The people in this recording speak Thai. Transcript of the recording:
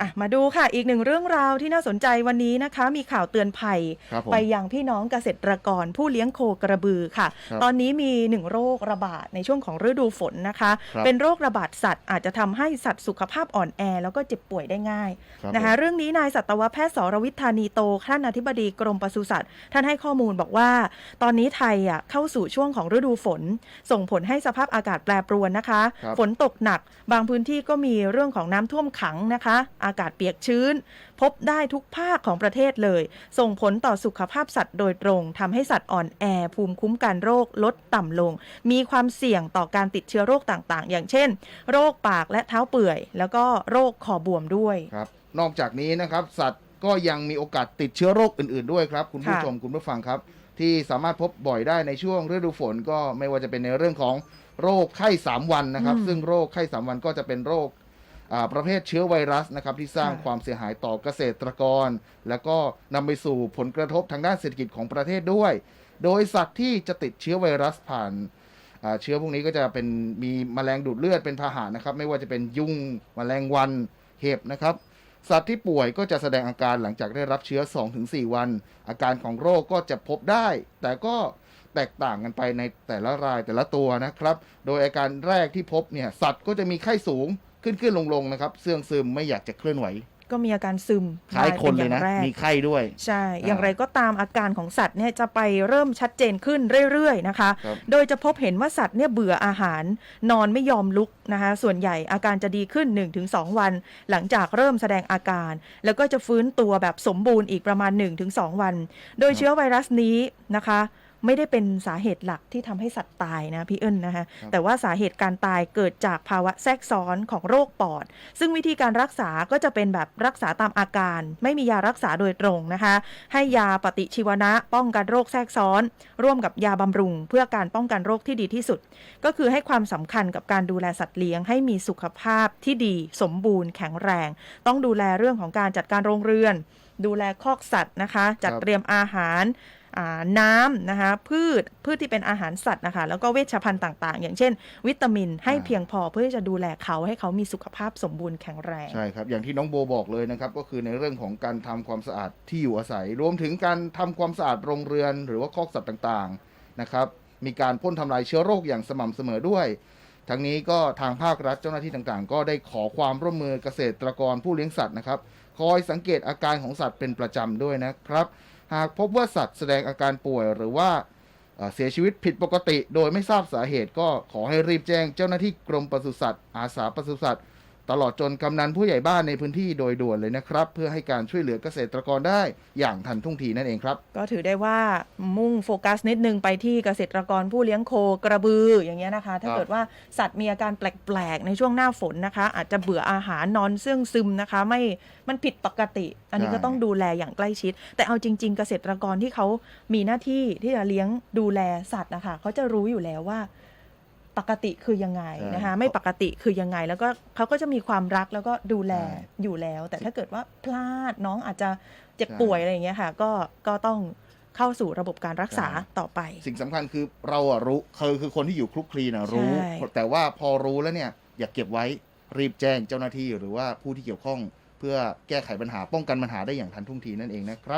อะมาดูค่ะอีกหนึ่งเรื่องราวที่น่าสนใจวันนี้นะคะ มีข่าวเตือนภัย ครับผมไปยังพี่น้องเกษตรกรผู้เลี้ยงโคกระบือค่ะ ครับตอนนี้มีหนึ่งโรคระบาดในช่วงของฤดูฝนนะคะ ครับเป็นโรคระบาดสัตว์อาจจะทำให้สัตว์สุขภาพอ่อนแอ แล้วก็เจ็บป่วยได้ง่ายครับนะคะ ผม เรื่องนี้นายสัตวแพทย์สรวิทย์ธานีโตท่านอธิบดีกรมปศุสัตว์ ท่านให้ข้อมูลบอกว่า ตอนนี้ไทยอะเข้าสู่ช่วงของฤดูฝน ส่งผลให้สภาพอากาศแปรปรวนนะคะ ครับ ฝนตกหนัก บางพื้นที่ก็มีเรื่องของน้ำท่วมขังนะคะอากาศเปียกชื้น พบได้ทุกภาคของประเทศเลย ส่งผลต่อสุขภาพสัตว์โดยตรงทำให้สัตว์อ่อนแอภูมิคุ้มกันโรคลดต่ำลง มีความเสี่ยงต่อการติดเชื้อโรคต่างๆ อย่างเช่น โรคปากและเท้าเปื่อย แล้วก็โรคคอบวมด้วยครับ นอกจากนี้นะครับสัตว์ก็ยังมีโอกาสติดเชื้อโรคอื่น ๆด้วยครับ คุณผู้ค่ะชมคุณผู้ฟังครับ ที่สามารถพบบ่อยได้ในช่วงฤดูฝนก็ไม่ว่าจะเป็นในเรื่องของโรคไข้สามวันนะครับอืมซึ่งโรคไข้สามวันก็จะเป็นโรคอ่า ประเภทเชื้อไวรัสนะครับที่สร้างค่ะความเสียหายต่อเกษตรกร แล้วก็นำไปสู่ผลกระทบทางด้านเศรษฐกิจของประเทศด้วย โดยสัตว์ที่จะติดเชื้อไวรัสผ่านอ่าเชื้อพวกนี้ก็จะเป็นมีแมลงดูดเลือดเป็นพาหะนะครับ ไม่ว่าจะเป็นยุงแมลงวันเห็บนะครับ สัตว์ที่ป่วยก็จะแสดงอาการหลังจากได้รับเชื้อ 2-4 วัน อาการของโรคก็จะพบได้ แต่ก็แตกต่างกันไปในแต่ละรายแต่ละตัวนะครับ โดยอาการแรกที่พบเนี่ยสัตว์ก็จะมีไข้สูง ขึ้นขึ้นลงลงๆนะครับเสื่องซึมไม่อยากจะเคลื่อนไหว ก็มีอาการซึมคล้ายคนเลยป็นะอางแรกมีไข้ด้วย ใช่อ่าอย่างไรก็ตามอาการของสัตว์เนี่ยจะไปเริ่มชัดเจนขึ้นเรื่อยๆนะคะครับโดยจะพบเห็นว่าสัตว์เนี่ยเบื่ออาหาร นอนไม่ยอมลุกนะคะ ส่วนใหญ่อาการจะดีขึ้น 1-2 วัน หลังจากเริ่มแสดงอาการ แล้วก็จะฟื้นตัวแบบสมบูรณ์อีกประมาณ 1-2 วัน โดยเชื้อไวรัสนี้นะคะ ไม่ได้เป็นสาเหตุหลักที่ทำให้สัตว์ตายนะพี่เอิญนะคะครับ แต่ว่าสาเหตุการตายเกิดจากภาวะแทรกซ้อนของโรคปอด ซึ่งวิธีการรักษาก็จะเป็นแบบรักษาตามอาการ ไม่มียารักษาโดยตรงนะคะ ให้ยาปฏิชีวนะป้องกันโรคแทรกซ้อน ร่วมกับยาบำรุง เพื่อการป้องกันโรคที่ดีที่สุด ก็คือให้ความสำคัญกับการดูแลสัตว์เลี้ยงให้มีสุขภาพที่ดี สมบูรณ์แข็งแรง ต้องดูแลเรื่องของการจัดการโรงเรือน ดูแลคอกสัตว์นะคะ จัดครับ เตรียมอาหารอ่า น้ำนะคะพืชพืชที่เป็นอาหารสัตว์นะคะแล้วก็เวชภัณฑ์ต่าง ๆ อย่างเช่น วิตามินให้เพียงพอเพื่อที่จะดูแลเขาให้เขามีสุขภาพสมบูรณ์แข็งแรงใช่ครับ อย่างที่น้องโบบอกเลยนะครับ ก็คือในเรื่องของการทำความสะอาดที่อยู่อาศัย รวมถึงการทำความสะอาดโรงเรือน หรือว่าคอกสัตว์ต่างๆนะครับมีการพ่นทำลายเชื้อโรคอย่างสม่ำเสมอด้วยทั้งนี้ก็ทางภาครัฐเจ้าหน้าที่ต่างๆ ก็ได้ขอความร่วมมือเกษตรกรผู้เลี้ยงสัตว์นะครับ คอยสังเกตอาการของสัตว์เป็นประจำด้วยนะครับ หากพบว่าสัตว์แสดงอาการป่วยหรือว่าเอ่อเสียชีวิตผิดปกติ โดยไม่ทราบสาเหตุก็ขอให้รีบแจ้งเจ้าหน้าที่กรมปศุสัตว์อาสาปศุสัตว์ ตลอดจนกำนันผู้ใหญ่บ้านในพื้นที่โดยด่วนเลยนะครับ เพื่อให้การช่วยเหลือเกษตรกรได้อย่างทันท่วงทีนั่นเองครับ ก็ถือได้ว่ามุ่งโฟกัสนิดนึงไปที่เกษตรกรผู้เลี้ยงโคกระบืออย่างเงี้ยนะคะ ถ้าเกิดว่าสัตว์มีอาการแปลกๆ ในช่วงหน้าฝนนะคะ อาจจะเบื่ออาหารนอนเสื่องซึมนะคะ ไม่มันผิดปกติ อันนี้ก็ต้องดูแลอย่างใกล้ชิด แต่เอาจริง ๆ เกษตรกรที่เขามีหน้าที่ที่จะเลี้ยงดูแลสัตว์นะคะเขาจะรู้อยู่แล้วว่า ปกติคือยังไงนะคะใช่ไม่ปกติคือยังไง แล้วก็เขาก็จะมีความรักแล้วก็ดูแลใช่อยู่แล้ว แต่ถ้าเกิดว่าพลาดน้องอาจจะเจ็บใช่ป่วยอะไรอย่างเงี้ยค่ะ ก็ก็ต้องเข้าสู่ระบบการรักษาใช่ต่อไป สิ่งสำคัญคือเราอะรู้คือคือคนที่อยู่คลุกคลีนะรู้ใช่แต่ว่าพอรู้แล้วเนี่ยอย่าเก็บไว้รีบแจ้งเจ้าหน้าที่หรือว่าผู้ที่เกี่ยวข้อง เพื่อแก้ไขปัญหาป้องกันปัญหาได้อย่างทันท่วงทีนั่นเองนะครับ